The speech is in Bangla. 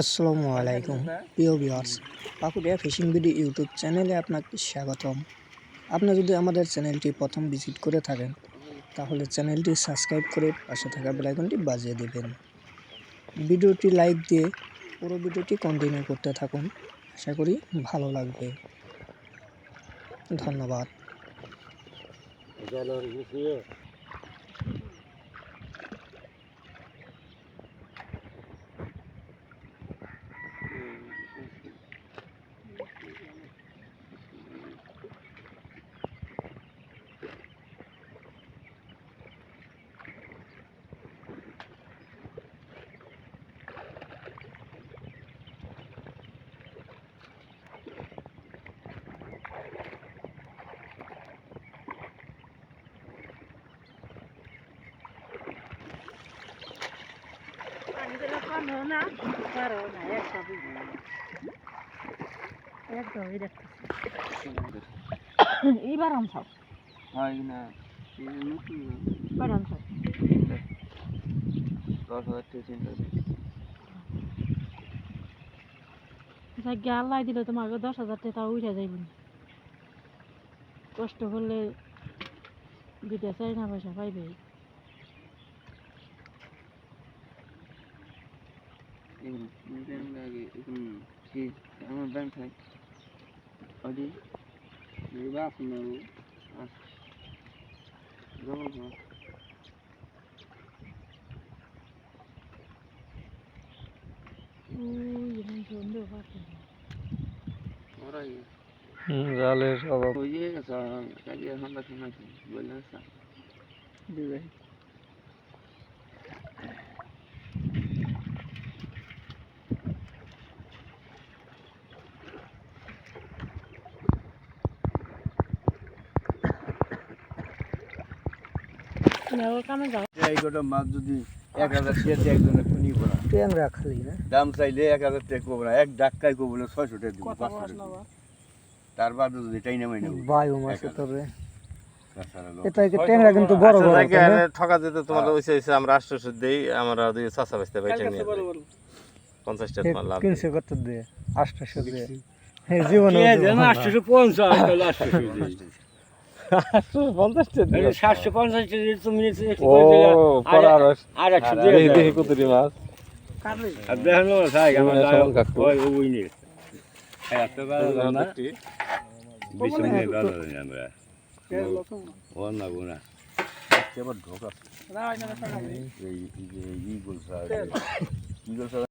আসসালামু আলাইকুম। প্রিয় viewers, Pakuria fishing video YouTube চ্যানেলে আপনাকে স্বাগতম। আপনি যদি আমাদের চ্যানেলটি প্রথম ভিজিট করে থাকেন, তাহলে চ্যানেলটি সাবস্ক্রাইব করে পাশে থাকা বেলাইকনটি বাজিয়ে দেবেন। ভিডিওটি লাইক দিয়ে পুরো ভিডিওটি কন্টিনিউ করতে থাকুন। আশা করি ভালো লাগবে। ধন্যবাদ। একদমই দেখতেছি এইবার আনছাও হয় না কয়টা আনছাও দশ হাজার টাকা গেলাই দিলে তোমাকে দশ হাজার টাকা উঠে যাইব কষ্ট করলে দুইটা চাই না পয়সা পাইবে ব্যাংক লাগে এখন কি আমার ব্যাংক থাকে ওদি বাপ না জমা কর ওই এমন সুন্দর পাখি ওরাই জালের অভাব ওই যে কাজে হামলা শোনাচ্ছি বললেন স্যার এই কটা মাছ যদি এক হাজার টাকা একজনে নিব না। ট্যাংরা খালি না দাম চাইলে এক হাজার টাকা কব না এক ডাক্কাই কব না ছয়শো টাকা দিব পাঁচশো টাকা তার বাদে যদি টাই নামাই বায়ু মাছে তোরে এটা কি ট্যাংরা কিন্তু বড় বড় আচ্ছা, ঠকা আমরা দেই আমরা দুই বেচতে পাইছি নিয়ে টাকা তোমার লাভ কত হ্যাঁ জীবনে আটশোশো পঞ্চাশ তুমি আর একশো দেখি মাছ। দেখানো সাই আমার ওই নিয়ে। আমরা। ও না ঢোকা